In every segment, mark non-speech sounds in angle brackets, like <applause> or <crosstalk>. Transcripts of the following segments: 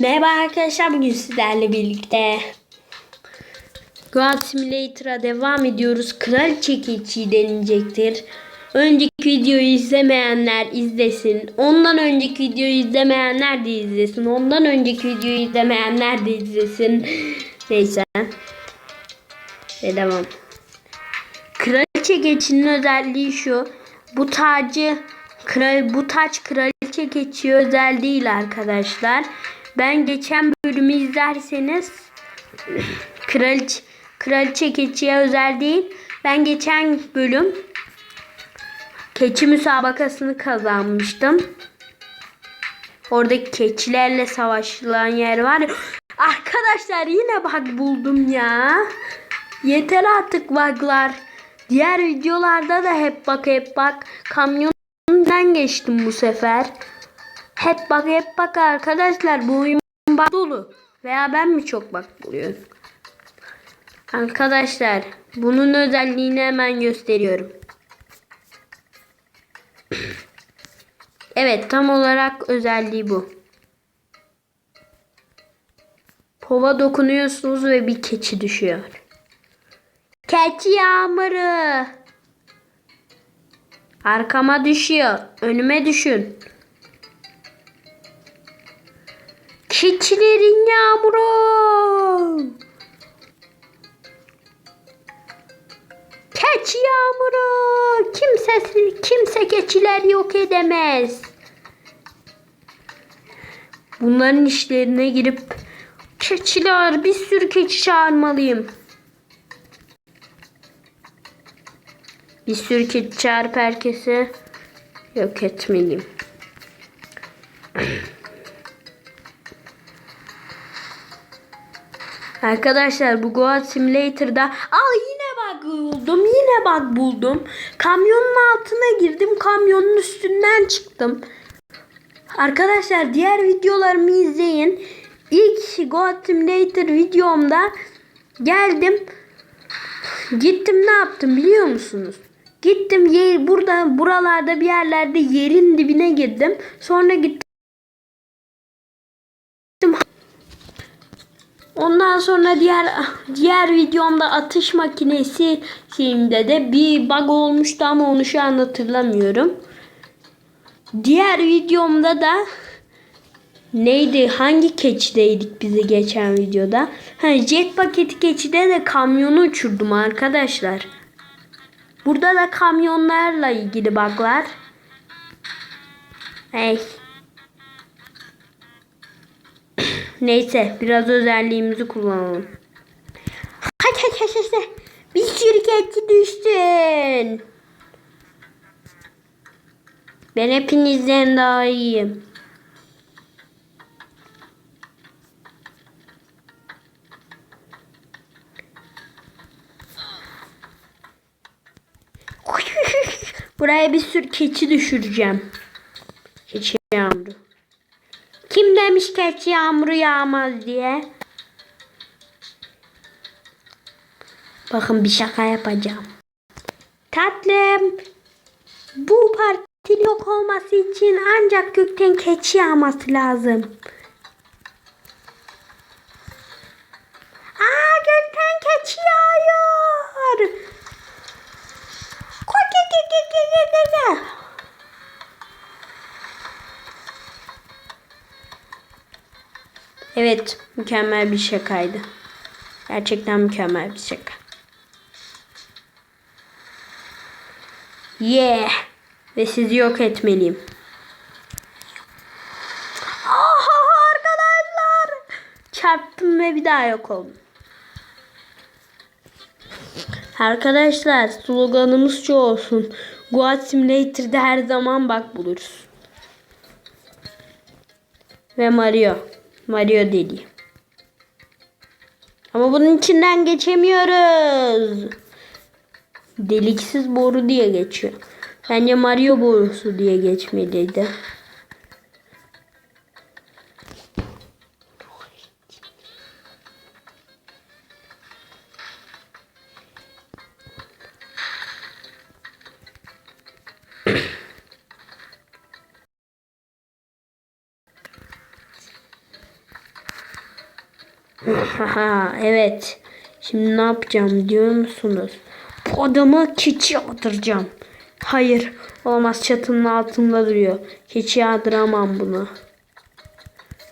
Merhaba arkadaşlar bugün sizlerle birlikte God Simulator'a devam ediyoruz. Kraliçe keçiyi denilecektir. Önceki videoyu izlemeyenler izlesin. Ondan önceki videoyu izlemeyenler de izlesin. Ondan önceki videoyu izlemeyenler de izlesin. Neyse. Ve devam. Kraliçe geçinin özelliği şu. Bu tacı kral bu taç kraliçe geçiyor özel değil arkadaşlar. Ben geçen bölümü izlerseniz kraliçe kraliçe keçiye özel değil. Ben geçen bölüm keçi müsabakasını kazanmıştım. Oradaki keçilerle savaşılan yer var. Arkadaşlar yine bug buldum ya. Yeter artık buglar. Diğer videolarda da hep bak hep bak. Kamyondan geçtim bu sefer. Hep bak hep bak arkadaşlar. Bu oyun bak dolu. Veya ben mi çok bak buluyorum? Arkadaşlar bunun özelliğini hemen gösteriyorum. Evet tam olarak özelliği bu. Pova dokunuyorsunuz ve bir keçi düşüyor. Keçi yağmuru. Arkama düşüyor. Önüme düşün. Keçilerin yağmuru. Keçi yağmuru. Kimse kimse keçiler yok edemez. Bunların işlerine girip keçiler bir sürü keçi çağırmalıyım. Bir sürü keçi çağırıp herkese yok etmeliyim. <clears throat> Arkadaşlar bu Goat Simulator'da al yine bug buldum yine bug buldum. Kamyonun altına girdim kamyonun üstünden çıktım. Arkadaşlar diğer videolarımı izleyin. İlk Goat Simulator videomda geldim. Gittim ne yaptım biliyor musunuz? Gittim yer, burada buralarda bir yerlerde yerin dibine girdim. Sonra gittim. Ondan sonra diğer diğer videomda atış makinesi şeyinde de bir bug olmuştu ama onu şu an hatırlamıyorum. Diğer videomda da neydi? Hangi keçideydik bizi geçen videoda? Ha, jet paketi keçide de kamyonu uçurdum arkadaşlar. Burada da kamyonlarla ilgili buglar. Hey. Neyse biraz özelliğimizi kullanalım. Kaç kaç kaç kaç. Bir şirketçi düştün. Ben hepinizden daha iyiyim. Buraya bir sürü keçi düşüreceğim. Keçi yağmuru. Kim demiş keçi yağmuru yağmaz diye? Bakın bir şaka yapacağım. Tatlım. Bu partinin yok olması için ancak gökten keçi yağması lazım. Evet, mükemmel bir şakaydı. Gerçekten mükemmel bir şaka. Yeah. Ve sizi yok etmeliyim. Aha arkadaşlar. Çarptım ve bir daha yok oldum. Arkadaşlar sloganımız şu olsun. Goat Simulator'da her zaman bak buluruz. Ve Mario. Mario deli. Ama bunun içinden geçemiyoruz. Deliksiz boru diye geçiyor. Bence Mario borusu diye geçmeliydi. <laughs> evet. Şimdi ne yapacağım biliyor musunuz? Bu adamı keçi yağdıracağım. Hayır. Olmaz çatının altında duruyor. Keçi yağdıramam bunu.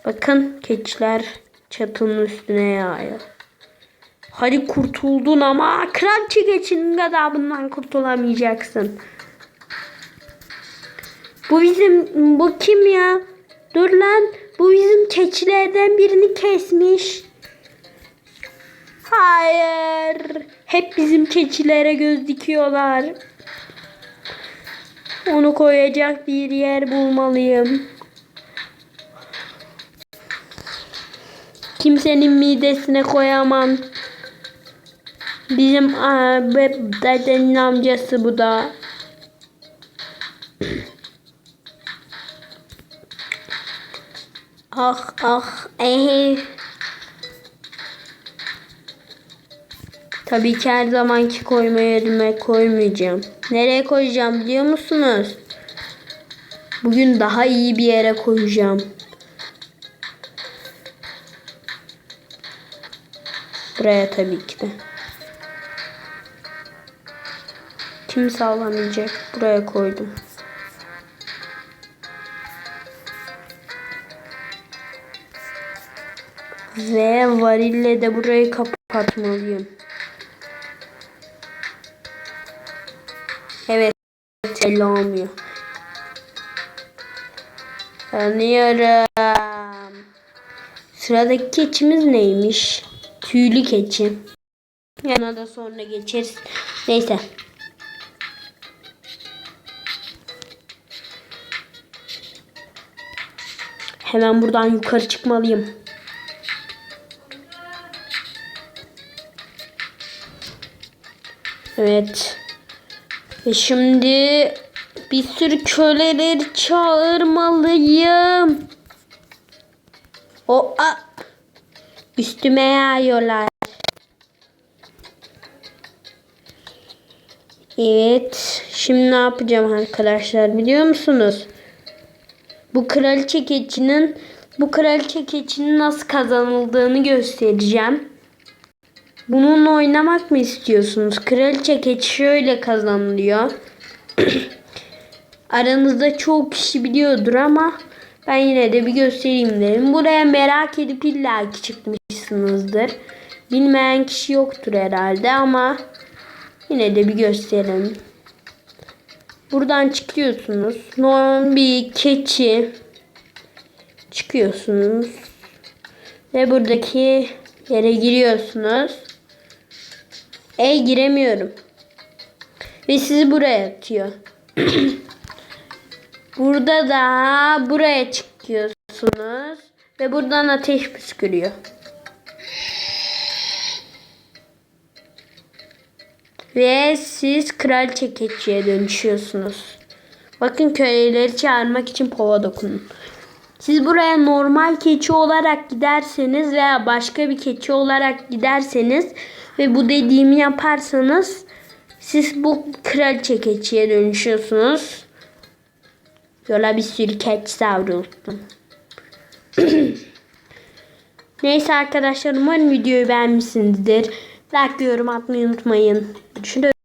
Bakın keçiler çatının üstüne yağıyor. Hadi kurtuldun ama kraliçe keçinin gadabından kurtulamayacaksın. Bu bizim bu kim ya? Dur lan. Bu bizim keçilerden birini kesmiş. Hayır. Hep bizim keçilere göz dikiyorlar. Onu koyacak bir yer bulmalıyım. Kimsenin midesine koyamam. Bizim aa, be- dedenin amcası bu da. Ah ah eh. Tabii ki her zamanki koyma yerime koymayacağım. Nereye koyacağım biliyor musunuz? Bugün daha iyi bir yere koyacağım. Buraya tabii ki de. Kim sağlamayacak? Buraya koydum. Ve varille de burayı kapatmalıyım. Belli olmuyor. Sanıyorum. Sıradaki keçimiz neymiş? Tüylü keçi. Yana da sonra geçeriz. Neyse. Hemen buradan yukarı çıkmalıyım. Evet. Ve şimdi bir sürü köleleri çağırmalıyım. O a, üstüme yağıyorlar. Evet. Şimdi ne yapacağım arkadaşlar biliyor musunuz? Bu kraliçe keçinin bu kraliçe keçinin nasıl kazanıldığını göstereceğim. Bununla oynamak mı istiyorsunuz? Kraliçe keçi şöyle kazanılıyor. <clears throat> Aranızda çoğu kişi biliyordur ama ben yine de bir göstereyim derim. Buraya merak edip illaki çıkmışsınızdır. Bilmeyen kişi yoktur herhalde ama yine de bir gösterelim. Buradan çıkıyorsunuz. Normal bir keçi çıkıyorsunuz. Ve buradaki yere giriyorsunuz. E giremiyorum. Ve sizi buraya atıyor. <clears throat> Burada da buraya çıkıyorsunuz. Ve buradan ateş püskürüyor. Ve siz kraliçe keçiye dönüşüyorsunuz. Bakın köleleri çağırmak için pova dokunun. Siz buraya normal keçi olarak giderseniz veya başka bir keçi olarak giderseniz ve bu dediğimi yaparsanız siz bu kraliçe keçiye dönüşüyorsunuz. Yola bir sürü keçi savrulsun. <clears throat> Neyse arkadaşlar umarım videoyu beğenmişsinizdir. Like yorum atmayı unutmayın. Düşünün.